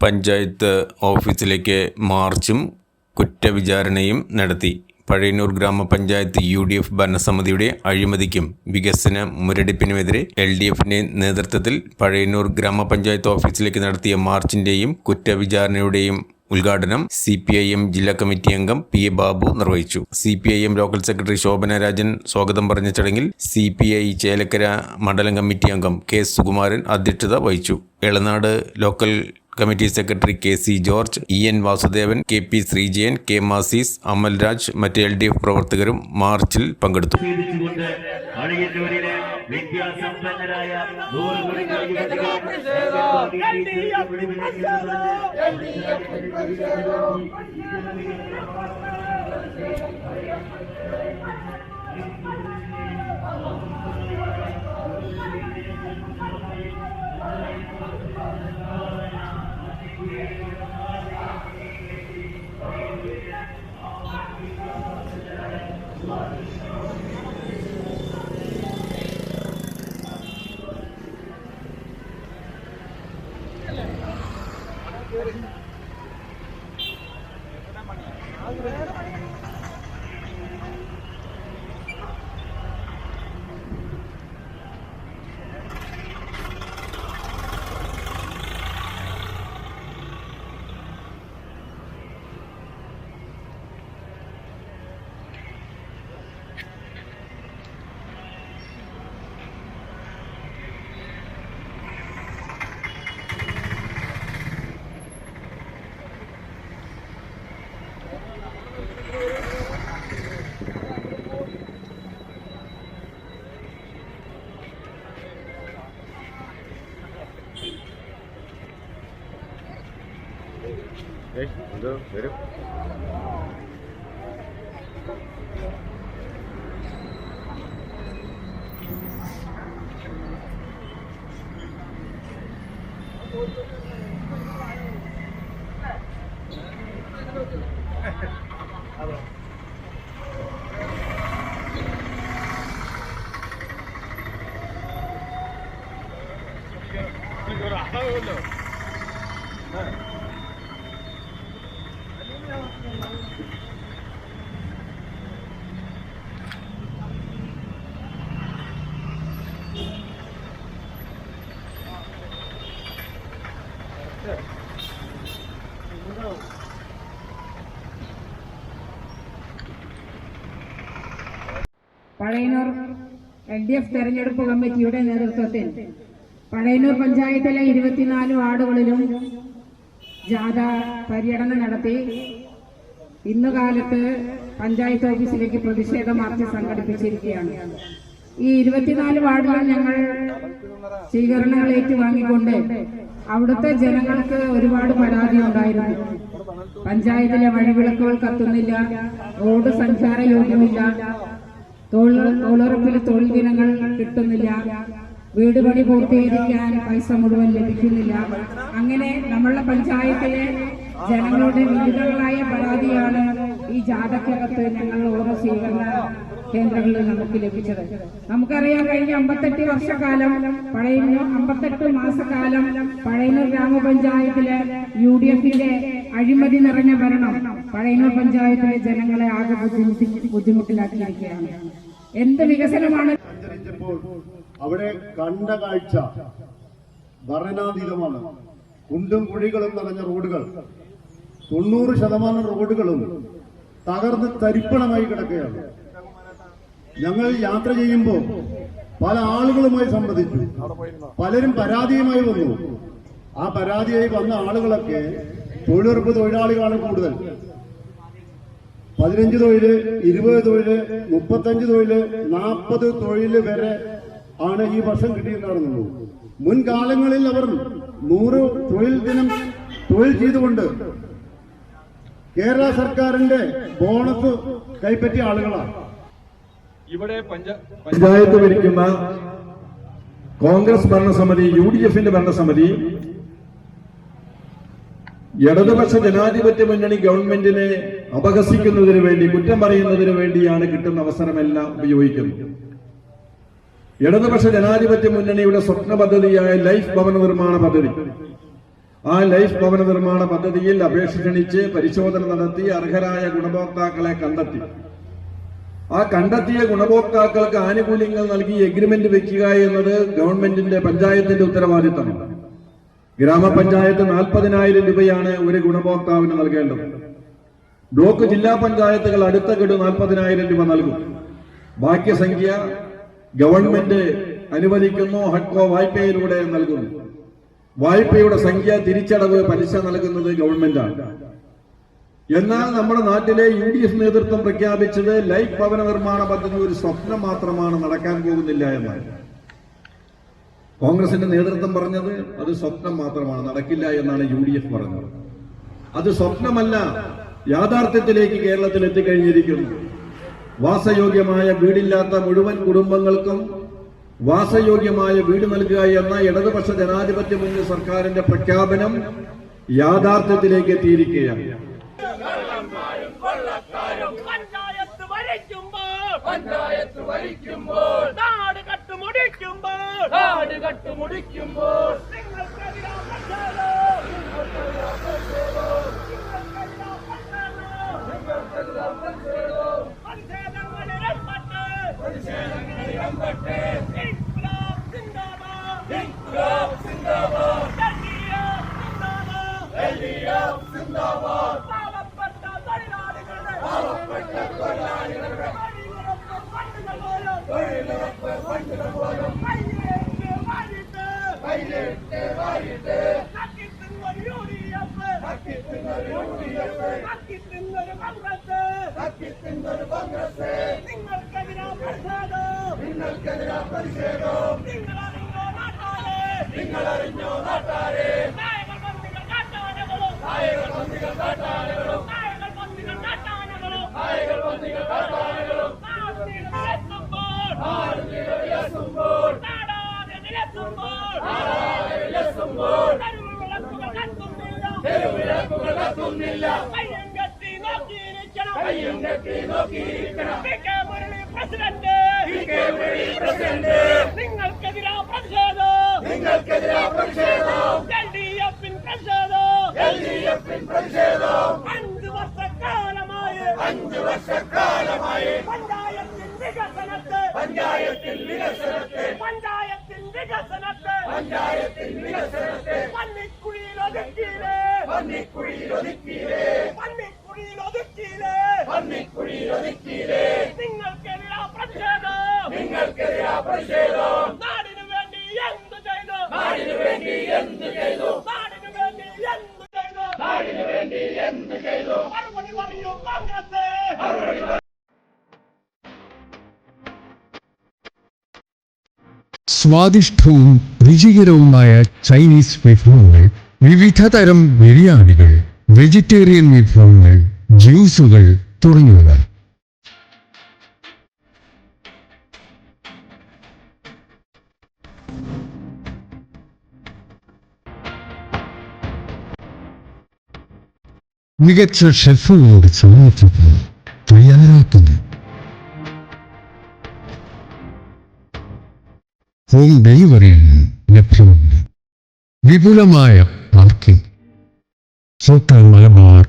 പഞ്ചായത്ത് ഓഫീസിലേക്ക് മാർച്ചും കുറ്റവിചാരണയും നടത്തി. പഴയന്നൂർ ഗ്രാമപഞ്ചായത്ത് യു ഡി എഫ് ഭരണസമിതിയുടെ അഴിമതിക്കും വികസന മുരടിപ്പിനുമെതിരെ എൽ ഡി എഫിന്റെ നേതൃത്വത്തിൽ പഴയന്നൂർ ഗ്രാമപഞ്ചായത്ത് ഓഫീസിലേക്ക് നടത്തിയ മാർച്ചിന്റെയും കുറ്റവിചാരണയുടെയും ഉദ്ഘാടനം സി പി ഐ എം ജില്ലാ കമ്മിറ്റി അംഗം പി എ ബാബു നിർവഹിച്ചു. C P I M local secretary Shobhana Rajan സ്വാഗതം പറഞ്ഞ ചടങ്ങിൽ സി പി ഐ ചേലക്കര മണ്ഡലം കമ്മിറ്റി അംഗം കെ സുകുമാരൻ അധ്യക്ഷത വഹിച്ചു. Elanad local committee secretary K C George E N Vasudevan K P Sreejayan K Masees Amalraj മറ്റ് L D F പ്രവർത്തകരും മാർച്ചിൽ പങ്കെടുത്തു. Thank you. 네, 에이, 내려, 내려. 이거 안 하고 올려. Pazhayannur L D F തെരഞ്ഞെടുപ്പ് കമ്മിറ്റിയുടെ നേതൃത്വത്തിൽ പഴയനൂർ പഞ്ചായത്തിലെ ഇരുപത്തിനാല് വാർഡുകളിലും ജാഥ പര്യടനം നടത്തി ഇന്നു കാലത്ത് പഞ്ചായത്ത് ഓഫീസിലേക്ക് പ്രതിഷേധ മാർച്ച് സംഘടിപ്പിച്ചിരിക്കുകയാണ്. ഈ ഇരുപത്തിനാല് വാർഡിലും ഞങ്ങൾ സ്വീകരണങ്ങൾ ഏറ്റുവാങ്ങിക്കൊണ്ട് അവിടുത്തെ ജനങ്ങൾക്ക് ഒരുപാട് പരാതി ഉണ്ടായിരുന്നു. പഞ്ചായത്തിലെ വഴിവിളക്കുകൾ കത്തുന്നില്ല റോഡ് സഞ്ചാര യോഗ്യമില്ല തൊഴിലുറപ്പിൽ തൊഴിൽ ദിനങ്ങൾ കിട്ടുന്നില്ല വീട് പണി പൂർത്തീകരിക്കാൻ പൈസ മുഴുവൻ ലഭിക്കുന്നില്ല. അങ്ങനെ നമ്മളുടെ പഞ്ചായത്തിലെ ജനങ്ങളുടെ വിവിധങ്ങളായ പരാതിയാണ് ഈ ജാഥക്കകത്ത് ഞങ്ങൾ ഓരോ സ്വീകരണ കേന്ദ്രങ്ങളിൽ നമുക്ക് ലഭിച്ചത്. നമുക്കറിയാം കഴിഞ്ഞ അമ്പത്തെട്ട് വർഷക്കാലം പഴയന്നൂർ അമ്പത്തെട്ട് മാസക്കാലം പഴയന്നൂർ ഗ്രാമപഞ്ചായത്തിലെ യു ഡി എഫിന്റെ അഴിമതി നിറഞ്ഞ ഭരണം പഴയന്നൂർ പഞ്ചായത്തിലെ ജനങ്ങളെ ആകെ ബുദ്ധിമുട്ടി ബുദ്ധിമുട്ടിലാക്കിയിരിക്കുകയാണ്. എന്ത് വികസനമാണ്? അവിടെ കണ്ട കാഴ്ച ഭരണാതീതമാണ് കുണ്ടും കുഴികളും നിറഞ്ഞ റോഡുകൾ. തൊണ്ണൂറ് ശതമാനം റോഡുകളും തകർന്ന് തരിപ്പണമായി കിടക്കുകയാണ്. ഞങ്ങൾ യാത്ര ചെയ്യുമ്പോൾ പല ആളുകളുമായി സംബന്ധിച്ചു പലരും പരാതിയുമായി വന്നു. ആ പരാതിയായി വന്ന ആളുകളൊക്കെ തൊഴിലുറപ്പ് തൊഴിലാളികളാണ് കൂടുതൽ. പതിനഞ്ച് തൊഴിൽ ഇരുപത് തൊഴിൽ മുപ്പത്തഞ്ച് തൊഴിൽ നാൽപ്പത് തൊഴിൽ വരെ ആണ് ഈ വർഷം കിട്ടിയിട്ടുണ്ടായിരുന്നുള്ളൂ. മുൻകാലങ്ങളിൽ അവർ നൂറ് തൊഴിൽ ദിനം തൊഴിൽ ചെയ്തുകൊണ്ട് കേരള സർക്കാരിന്റെ ബോണസ് കൈപ്പറ്റിയ ആളുകളാണ്. ഇവിടെ പഞ്ചായത്ത് ഭരിക്കുന്ന കോൺഗ്രസ് ഭരണസമിതി യു ഡി എഫിന്റെ ഭരണസമിതി ഇടതുപക്ഷ ജനാധിപത്യ മുന്നണി ഗവൺമെന്റിനെ അപഹസിക്കുന്നതിന് വേണ്ടി കുറ്റം പറയുന്നതിന് വേണ്ടിയാണ് കിട്ടുന്ന അവസരമെല്ലാം ഉപയോഗിക്കുന്നത്. ഇടതുപക്ഷ ജനാധിപത്യ മുന്നണിയുടെ സ്വപ്ന പദ്ധതിയായ ലൈഫ് ഭവന നിർമ്മാണ പദ്ധതി. ആ ലൈഫ് ഭവന നിർമ്മാണ പദ്ധതിയിൽ അപേക്ഷ ക്ഷണിച്ച് പരിശോധന നടത്തി അർഹരായ ഗുണഭോക്താക്കളെ കണ്ടെത്തി. ആ കണ്ടെത്തിയ ഗുണഭോക്താക്കൾക്ക് ആനുകൂല്യങ്ങൾ നൽകി എഗ്രിമെന്റ് വെക്കുക എന്നത് ഗവൺമെന്റിന്റെ പഞ്ചായത്തിന്റെ ഉത്തരവാദിത്തമാണ്. ഗ്രാമപഞ്ചായത്ത് നാൽപ്പതിനായിരം രൂപയാണ് ഒരു ഗുണഭോക്താവിന് നൽകേണ്ടത്. ബ്ലോക്ക് ജില്ലാ പഞ്ചായത്തുകൾ അടുത്ത ഗഡു നാൽപ്പതിനായിരം രൂപ നൽകും. ബാക്കി സംഖ്യ ഗവൺമെന്റ് അനുവദിക്കുന്നു ഹഡ്കോ വായ്പയിലൂടെ നൽകുന്നു. വായ്പയുടെ സംഖ്യ തിരിച്ചടവ് പലിശ നൽകുന്നത് ഗവൺമെന്റാണ് എന്നാൽ നമ്മുടെ നാട്ടിലെ യു ഡി എഫ് നേതൃത്വം പ്രഖ്യാപിച്ചത് ലൈഫ് ഭവന നിർമ്മാണ പദ്ധതി ഒരു സ്വപ്നം മാത്രമാണ് നടക്കാൻ പോകുന്നില്ല എന്നാണ്. കോൺഗ്രസിന്റെ നേതൃത്വം പറഞ്ഞത് അത് സ്വപ്നം മാത്രമാണ് നടക്കില്ല എന്നാണ് യു ഡി എഫ് പറഞ്ഞത്. അത് സ്വപ്നമല്ല യാഥാർത്ഥ്യത്തിലേക്ക് കേരളത്തിൽ എത്തിക്കഴിഞ്ഞിരിക്കുന്നു. വാസയോഗ്യമായ വീടില്ലാത്ത മുഴുവൻ കുടുംബങ്ങൾക്കും വാസയോഗ്യമായ വീട് നൽകുക എന്ന ഇടതുപക്ഷ ജനാധിപത്യ മുന്നിൽ സർക്കാരിന്റെ പ്രഖ്യാപനം യാഥാർത്ഥ്യത്തിലേക്ക് എത്തിയിരിക്കുകയാണ്. നാട് കട്ടുമുടിക്കുമ്പോൾ നാട് കട്ടുമുടിക്കുമ്പോൾ നിങ്ങൾക്കെതിരാ തൊഴിലുറപ്പ് ഫണ്ടുകൾ പോലും കയ്യിലേക്ക് വാരിട്ട് നക്കിത്തുന്നൊരു UDF. നക്കിത്തുന്നൊരു കോൺഗ്രസ്. നിങ്ങൾക്കെതിരാ പ്രതിഷേധം. നിങ്ങളറിഞ്ഞോ നാട്ടാരെ? നായകൾ പന്തികൾ കത്തുന്നില്ല. കയ്യും കെട്ടി നോക്കിയിരിക്കണം. പി. കെ. മുരളി പ്രസിഡന്റ്. നിങ്ങൾക്കെതിരാ പ്രതിഷേധം നിങ്ങൾക്കെതിരാ പ്രതിഷേധം എൽ ഡി എഫിൻ പ്രതിഷേധം അഞ്ച് വർഷക്കാലമായി അഞ്ച് വർഷക്കാലമായി പഞ്ചായത്തിൻ വികസനത്തെ പഞ്ചായത്തിൽ വികസനത്തെ പഞ്ചായത്തിൽ വികസനത്തെ പഞ്ചായത്തിൽ വികസനത്തെ പന്നിക്കുഴിയിൽ ഒതുക്കിയില്ലേ പന്നിക്കുഴിയിൽ ഒതുക്കിയില്ലേ പന്നിക്കുഴിയിൽ ഒതുക്കിയില്ലേ പന്നിക്കുഴിയിൽ ഒതുക്കിയില്ലേ നിങ്ങൾക്കെതിരാ പ്രതിഷേധം നിങ്ങൾക്കെതിരാ പ്രതിഷേധം നാടിനു വേണ്ടി എന്ത് ചെയ്തു നാടിനു വേണ്ടി എന്ത് ചെയ്തു നാടിനു വേണ്ടി എന്ത് ചെയ്തു നാടിനു വേണ്ടി എന്ത് ചെയ്തു മറുപടി സ്വാദിഷ്ടവും രുചികരവുമായ ചൈനീസ് വിഭവങ്ങൾ വിവിധ തരം ബിരിയാണികൾ വെജിറ്റേറിയൻ വിഭവങ്ങൾ ജ്യൂസുകൾ തുടങ്ങിയവ. മികച്ച ഷെഫുകളോട് സമൂഹത്തിൽ തയ്യാറാക്കുന്നു. ഹോം ഡെലിവറിയും ലഭ്യമുണ്ട് വിപുലമായ പാർക്കിംഗ് ഹോട്ടൽ മലബാർ